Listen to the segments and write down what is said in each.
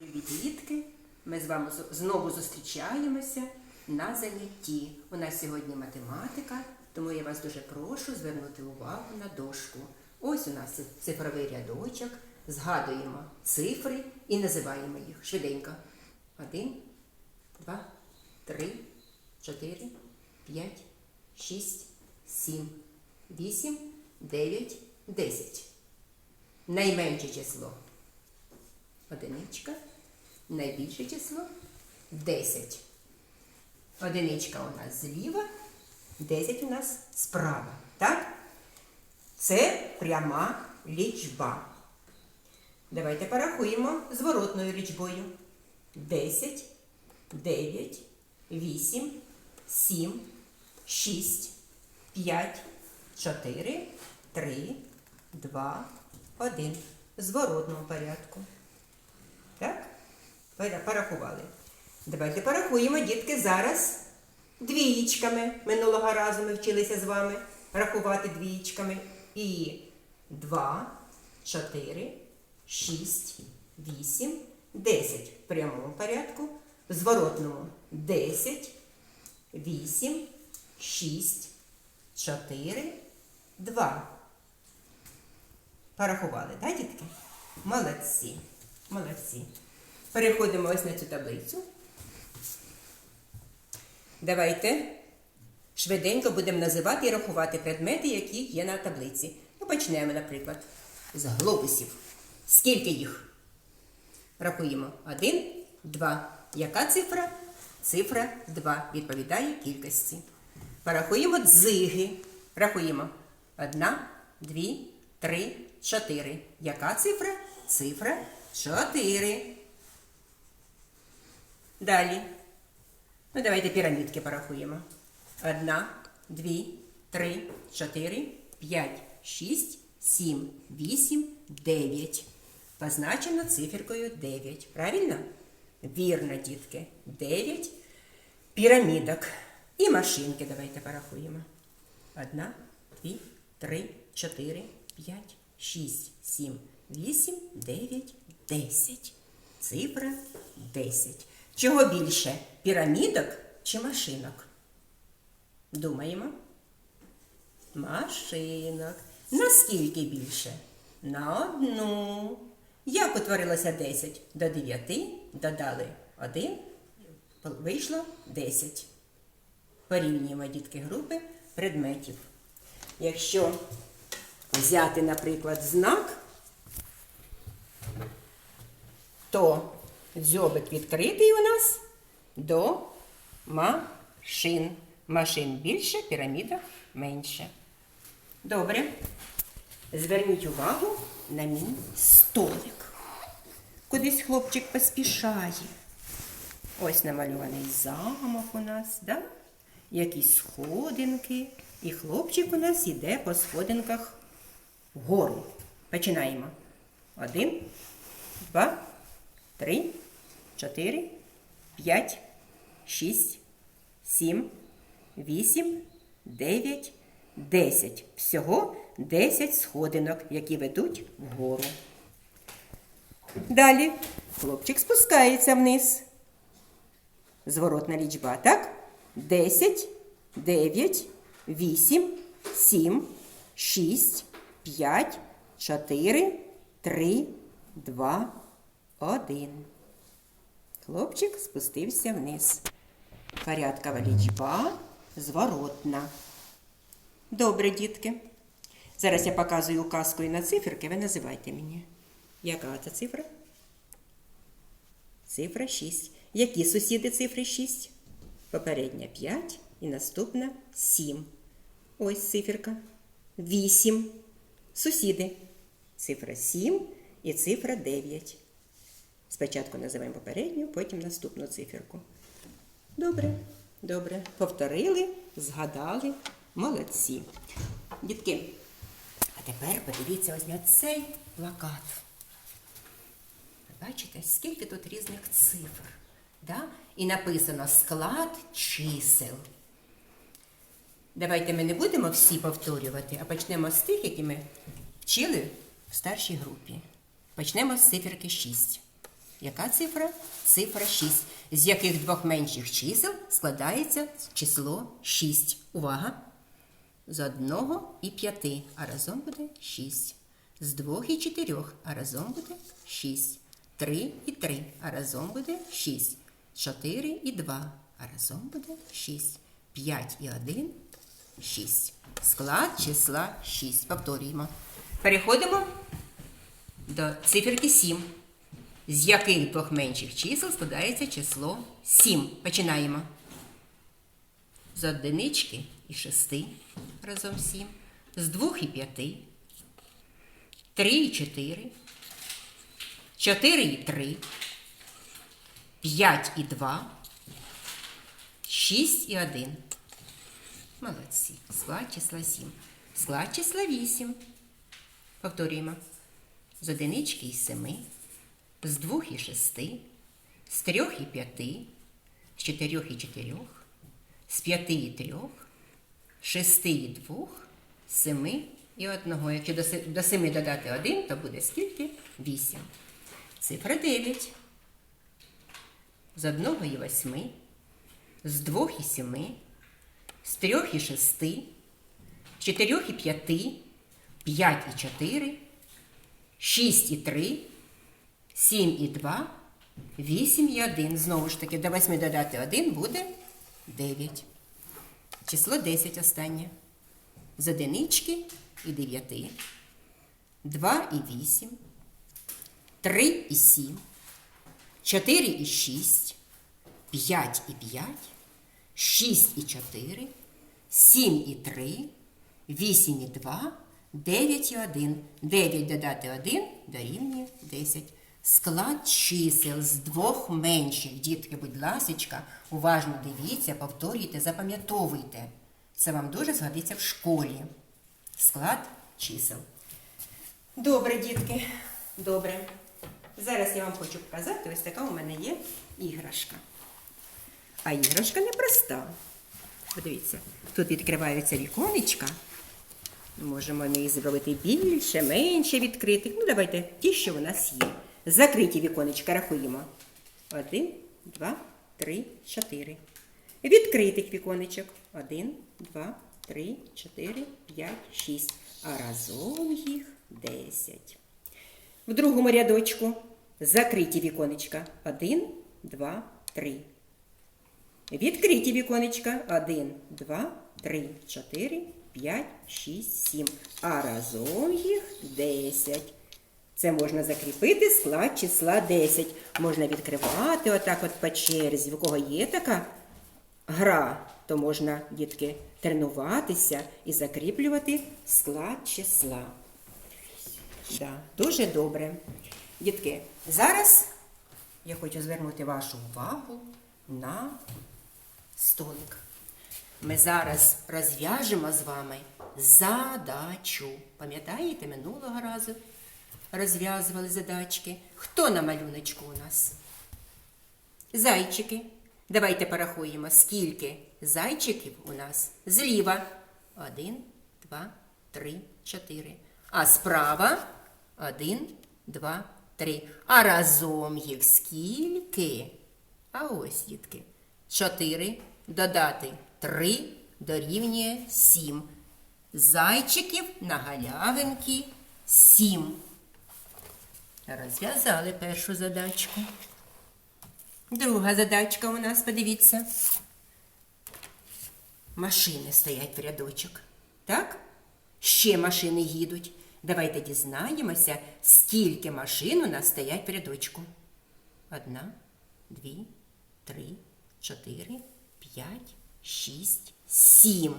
Дітки! Ми з вами знову зустрічаємося на занятті. У нас сьогодні математика, тому я вас дуже прошу звернути увагу на дошку. Ось у нас цифровий рядочок. Згадуємо цифри і називаємо їх швиденько. Один, два, три, чотири, п'ять, шість, сім, вісім, дев'ять, десять. Найменше число одиничка, найбільше число 10. Одиничка у нас зліва, 10 у нас справа. Так? Це пряма лічба. Давайте порахуємо зворотною лічбою. 10, 9, 8, 7, 6, 5, 4, 3, 2, 1. В зворотному порядку. Порахували. Давайте порахуємо, дітки, зараз двієчками. Минулого разу ми вчилися з вами рахувати двієчками. І 2, 4, 6, 8, 10. В прямому порядку. В зворотному 10, 8, 6, 4, 2. Порахували, так, дітки? Молодці. Молодці. Переходимо ось на цю таблицю. Давайте швиденько будемо називати і рахувати предмети, які є на таблиці. Ну, почнемо, наприклад, з глобусів. Скільки їх? Рахуємо. Один, два. Яка цифра? Цифра 2 відповідає кількості. Порахуємо дзиги. Рахуємо. Одна, дві, три, чотири. Яка цифра? Цифра 4. Далі. Ну, давайте пірамідки порахуємо. Одна, дві, три, чотири, п'ять, шість, сім, вісім, дев'ять. Позначено циферкою 9. Правильно? Вірно, дітки. 9 пірамідок. І машинки давайте порахуємо. Одна, дві, три, чотири, п'ять, шість, сім, вісім, дев'ять, десять. Цифра 10. Чого більше? Пірамідок чи машинок? Думаємо. Машинок. Наскільки більше? На одну. Як утворилося 10? До 9 додали 1, вийшло 10. Порівнюємо дітки групи предметів. Якщо взяти, наприклад, знак, то дзьобик відкритий у нас до машин. Машин більше, піраміда менше. Добре. Зверніть увагу на мій столик. Кудись хлопчик поспішає. Ось намальований замок у нас, да? якісь сходинки. І хлопчик у нас іде по сходинках вгору. Починаємо. Один, два, три, чотири, п'ять, шість, сім, вісім, дев'ять, десять. Всього десять сходинок, які ведуть вгору. Далі хлопчик спускається вниз. Зворотна лічба, так? 10, 9, 8, 7, 6, 5, 4, 3, 2, 1. Хлопчик спустився вниз. Порядкова лічба зворотна. Добре, дітки. Зараз я показую указкою на циферки, ви називайте мені. Яка це цифра? Цифра 6. Які сусіди цифри 6? Попередня 5 і наступна 7. Ось циферка. 8. Сусіди. Цифра 7 і цифра 9. Спочатку називаємо попередню, потім наступну циферку. Добре, добре. Повторили, згадали. Молодці. Дітки, а тепер подивіться ось на цей плакат. Бачите, скільки тут різних цифр. Да? І написано склад чисел. Давайте ми не будемо всі повторювати, а почнемо з тих, які ми вчили в старшій групі. Почнемо з циферки 6. Яка цифра? Цифра 6. З яких двох менших чисел складається число 6. Увага! З одного і п'яти, а разом буде 6. З двох і чотирьох, а разом буде 6. Три і три, а разом буде 6. Чотири і два, а разом буде 6. П'ять і один – 6. Склад числа 6. Повторюємо. Переходимо до циферки 7. З яких двох менших чисел складається число 7. Починаємо. З одинички і шести разом 7. З двох і п'яти. Три і чотири. Чотири і три. П'ять і два. Шість і один. Молодці. Склад числа 7. Склад числа 8. Повторюємо. З одинички і семи. З двох і шести. З трьох і п'яти. З чотирьох і чотирьох. З п'яти і трьох. Шести і двох. Семи і одного. Якщо до семи додати один, то буде скільки? Вісім. Цифра 9. З одного і восьми. З двох і семи. З трьох і шести. З чотирьох і п'яти. П'ять і чотири. Шість і три. Сім і два. Вісім і один. Знову ж таки, до восьми додати один буде дев'ять. Число 10 останнє. З одинички і дев'яти. Два і вісім. Три і сім. Чотири і шість. П'ять і п'ять. Шість і чотири. Сім і три. Вісім і два. Дев'ять і один. Дев'ять додати один дорівнює десять. Склад чисел з двох менших. Дітки, будь ласочка, уважно дивіться, повторюйте, запам'ятовуйте. Це вам дуже згодиться в школі. Склад чисел. Добре, дітки, добре. Зараз я вам хочу показати, ось така у мене є іграшка. А іграшка непроста. Подивіться, тут відкриваються віконечка. Можемо ми зробити більше, менше відкритих. Ну, давайте ті, що у нас є. Закриті віконечка рахуємо. Один, два, три, чотири. Відкритих віконечок. Один, два, три, чотири, п'ять, шість. А разом їх десять. В другому рядочку закриті віконечка. Один, два, три. Відкриті віконечка. Один, два, три, чотири, п'ять, шість, сім. А разом їх десять. Це можна закріпити склад числа 10. Можна відкривати отак от по черзі. У кого є така гра, то можна, дітки, тренуватися і закріплювати склад числа. Да, дуже добре. Дітки, зараз я хочу звернути вашу увагу на столик. Ми зараз розв'яжемо з вами задачу. Пам'ятаєте, минулого разу розв'язували задачки. Хто на малюночку у нас? Зайчики. Давайте порахуємо, скільки зайчиків у нас зліва. Один, два, три, чотири. А справа один, два, три. А разом їх скільки? А ось, дітки. Чотири додати три дорівнює сім. Зайчиків на галявинки сім. Розв'язали першу задачку. Друга задачка у нас, подивіться. Машини стоять в рядочок. Так? Ще машини їдуть. Давайте дізнаємося, скільки машин у нас стоять в рядочку. Одна, дві, три, чотири, п'ять, шість, сім.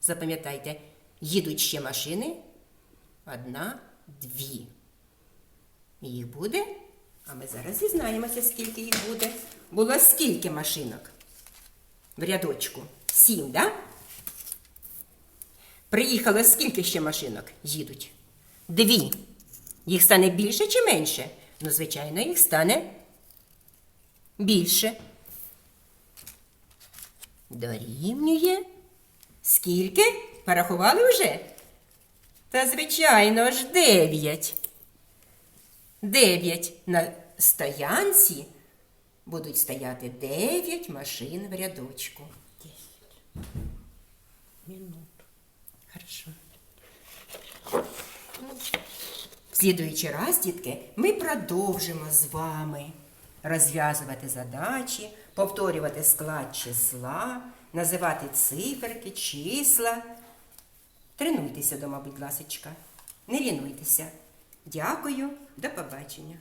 Запам'ятайте, їдуть ще машини. Одна, дві. Їх буде? А ми зараз дізнаємося, скільки їх буде. Було скільки машинок в рядочку? Сім, да? Приїхало скільки ще машинок їдуть? Дві. Їх стане більше чи менше? Ну, звичайно, їх стане більше. Дорівнює. Скільки? Порахували вже? Та, звичайно ж, дев'ять. Дев'ять на стоянці будуть стояти 9 машин в рядочку. Минут. Хорошо. В слідуючий раз, дітки, ми продовжимо з вами розв'язувати задачі, повторювати склад числа, називати циферки, числа. Тренуйтеся дома, будь ласочка. Не лінуйтеся. Дякую, до побачення.